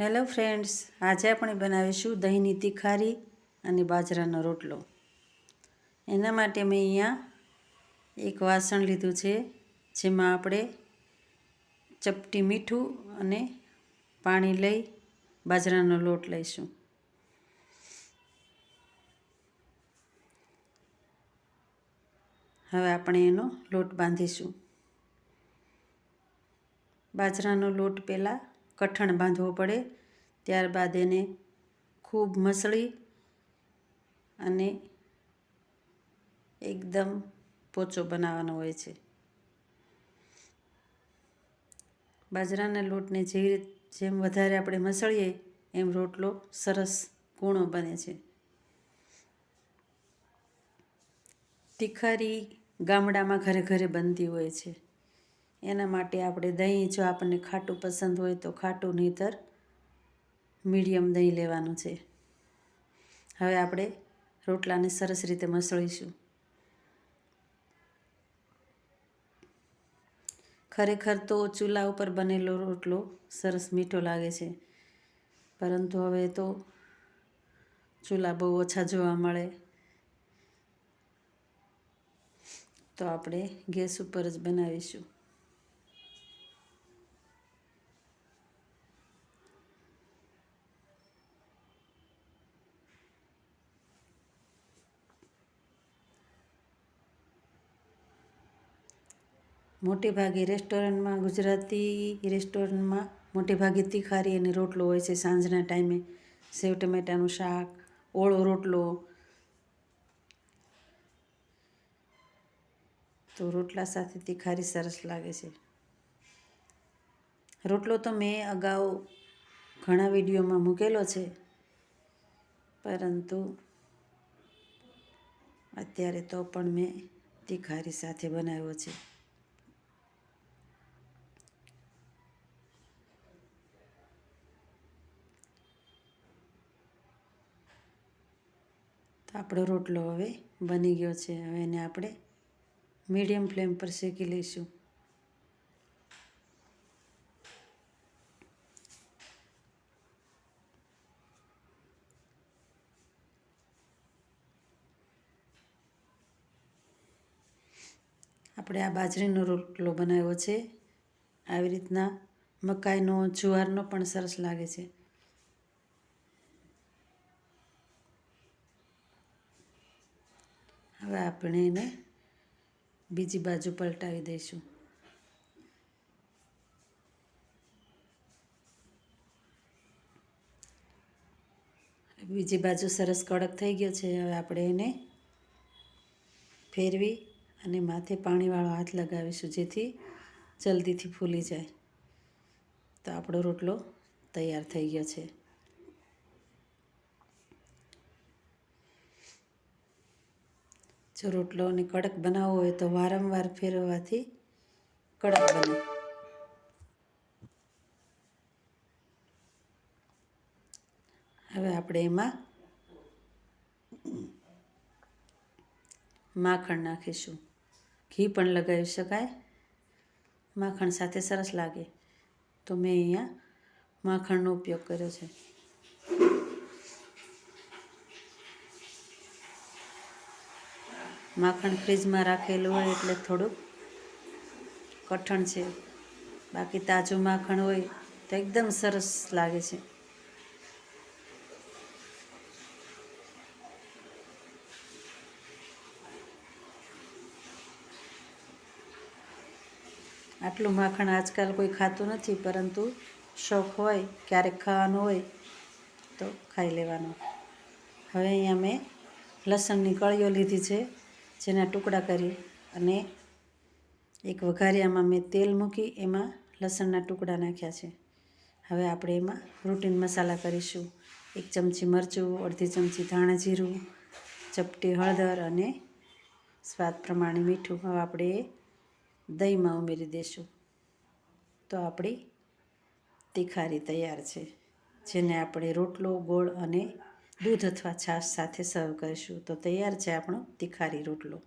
Hello friends, આજે આપણે બનાવીશું દહીંની તીખારી અને બાજરાનો રોટલો. એના માટે મેં અહીંયા એક વાસણ લીધું છે, જેમાં આપણે ચપટી મીઠું અને પાણી લઈ બાજરાનો લોટ લઈશું. હવે આપણે એનો લોટ બાંધીશું. બાજરાનો લોટ પહેલાં કઠણ બાંધવો પડે. ત્યારબાદ એને ખૂબ મસળી અને એકદમ પોચો બનાવવાનો હોય છે. બાજરાના લોટને રીત, જેમ વધારે આપણે મસળીએ, એમ રોટલો સરસ કૂણો બને છે. તિખારી ગામડામાં ઘરે ઘરે બનતી હોય છે. એના માટે આપણે દહીં જો આપણને ખાટું પસંદ હોય તો ખાટું નહીતર મીડિયમ દહીં લેવાનું છે. હવે આપણે રોટલાને સરસ રીતે મસળીશું. ખરેખર તો ચૂલા ઉપર બનેલો રોટલો સરસ મીઠો લાગે છે. પરંતુ હવે તો ચૂલા બહુ ઓછા જોવા મળે. તો આપણે ગેસ ઉપર જ બનાવીશું. મોટે ભાગે રેસ્ટોરન્ટમાં, ગુજરાતી રેસ્ટોરન્ટમાં મોટે ભાગે તીખારી અને રોટલો હોય છે સાંજના ટાઈમે. સેવ ટમેટાનું શાક, ઓળો રોટલો. તો રોટલા સાથે તીખારી સરસ લાગે છે. રોટલો તો મેં અગાઉ ઘણા વિડીયોમાં મૂકેલો છે, પરંતુ અત્યારે તો પણ મેં તીખારી સાથે બનાવ્યો છે. તો આપણો રોટલો હવે બની ગયો છે. હવે એને આપણે મીડિયમ ફ્લેમ પર શેકી લઈશું. આપણે આ બાજરીનો રોટલો બનાવ્યો છે. આવી રીતના મકાઈનો, જુવારનો પણ સરસ લાગે છે. હવે આપણે એને બીજી બાજુ પલટાવી દઈશું. બીજી બાજુ સરસ કડક થઈ ગયો છે. હવે આપણે એને ફેરવી અને માથે પાણીવાળો હાથ લગાવીશું જેથી જલ્દીથી ફૂલી જાય. તો આપણો રોટલો તૈયાર થઈ ગયો છે. જો રોટલોને કડક બનાવવો હોય તો વારંવાર ફેરવવાથી કડક બને. હવે આપણે એમાં માખણ નાખીશું. ઘી પણ લગાવી શકાય. માખણ સાથે સરસ લાગે. તો મેં અહીંયા માખણનો ઉપયોગ કર્યો છે. માખણ ફ્રીજમાં રાખેલું હોય એટલે થોડુંક કઠણ છે. બાકી તાજું માખણ હોય તો એકદમ સરસ લાગે છે. આટલું માખણ આજકાલ કોઈ ખાતું નથી, પરંતુ શોખ હોય, ક્યારેક ખાવાનું હોય તો ખાઈ લેવાનું. હવે અહીંયા મેં લસણની કળીઓ લીધી છે. જેના ટુકડા કરી અને એક વઘારિયામાં મેં તેલ મૂકી, એમાં લસણના ટુકડા નાખ્યા છે. હવે આપણે એમાં રૂટીન મસાલા કરીશું. એક ચમચી મરચું, અડધી ચમચી ધાણા જીરું, ચપટી હળદર અને સ્વાદ પ્રમાણે મીઠું. હવે આપણે દહીંમાં ઉમેરી દઈશું તો આપણી તીખારી તૈયાર છે, જેને આપણે રોટલો, ગોળ અને દૂધ અથવા છાશ સાથે સર્વ કરીશું. તો તૈયાર છે આપણો તિખારી રોટલો.